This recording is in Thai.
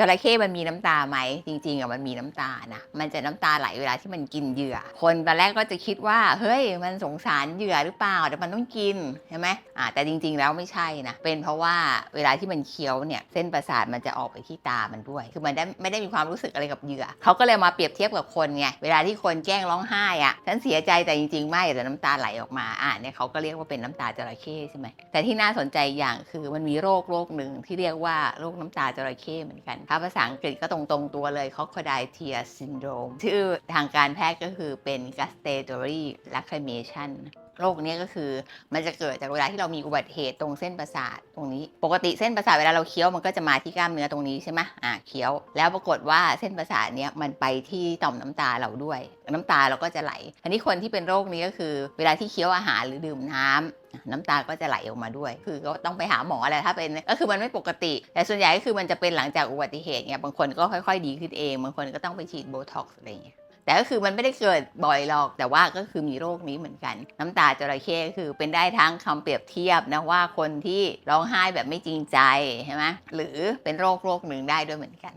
จระเข้มันมีน้ำตาไหมจริงๆอะมันมีน้ำตานะมันจะน้ำตาไหลเวลาที่มันกินเหยื่อ คนตอนแรกก็จะคิดว่าเฮ้ยมันสงสารเหยื่อหรือเปล่าแต่มันต้องกินใช่ไหมอ่าแต่จริง ๆ แล้วไม่ใช่นะเป็นเพราะว่าเวลาที่มันเคี้ยวเนี่ยเส้นประสาทมันจะออกไปที่ตามันด้วย คือมันได้ไม่ได้มีความรู้สึกอะไรกับเหยื่อเขาก็เลยมาเปรียบเทียบกับคนไงเวลาที่คนแกล้งร้องไห้อะฉันเสียใจแต่จริงๆไม่แต่น้ำตาไหลออกมาอ่าเนี่ยเขาก็เรียกว่าเป็นน้ำตาจระเข้ใช่ไหมแต่ที่น่าสนใจอย่างคือมันมีโรคโรคหนึ่งที่เรียกว่าโรคน้ำตาจระเข้เหมือนกันถ้าภาษาอังกฤษก็ตรงๆตัวเลย crocodile tear syndrome ชื่อทางการแพทย์ก็คือเป็น gustatory lacrimation โรคเนี้ยก็คือมันจะเกิดจากเวลาที่เรามีอุบัติเหตุตรงเส้นประสาทตรงนี้ ปกติเส้นประสาทเวลาเราเคี้ยวมันก็จะมาที่กล้ามเนื้อตรงนี้ใช่ไหมอ่าเคี้ยว แล้วปรากฏว่าเส้นประสาทเนี้ยมันไปที่ต่อมน้ำตาเราด้วย น้ำตาเราก็จะไหล อันนี้คนที่เป็นโรคนี้ก็คือ เวลาที่เคี้ยวอาหารหรือดื่มน้ำน้ำตาก็จะไหลออกมาด้วย คือก็ต้องไปหาหมอแหละถ้าเป็นก็คือมันไม่ปกติ แต่ส่วนใหญ่ก็คือมันจะเป็นหลังจากอุบัติเหตุไงบางคนก็ค่อย ๆ ดีขึ้นเอง บางคนก็ต้องไปฉีดโบท็อกซ์อะไรอย่างเงี้ย แต่ก็คือมันไม่ได้เกิดบ่อยหรอก แต่ว่าก็คือมีโรคนี้เหมือนกัน น้ำตาจระเข้คือเป็นได้ทั้งคำเปรียบเทียบนะว่าคนที่ร้องไห้แบบไม่จริงใจใช่ไหมหรือเป็นโรคโรคหนึ่งได้ด้วยเหมือนกัน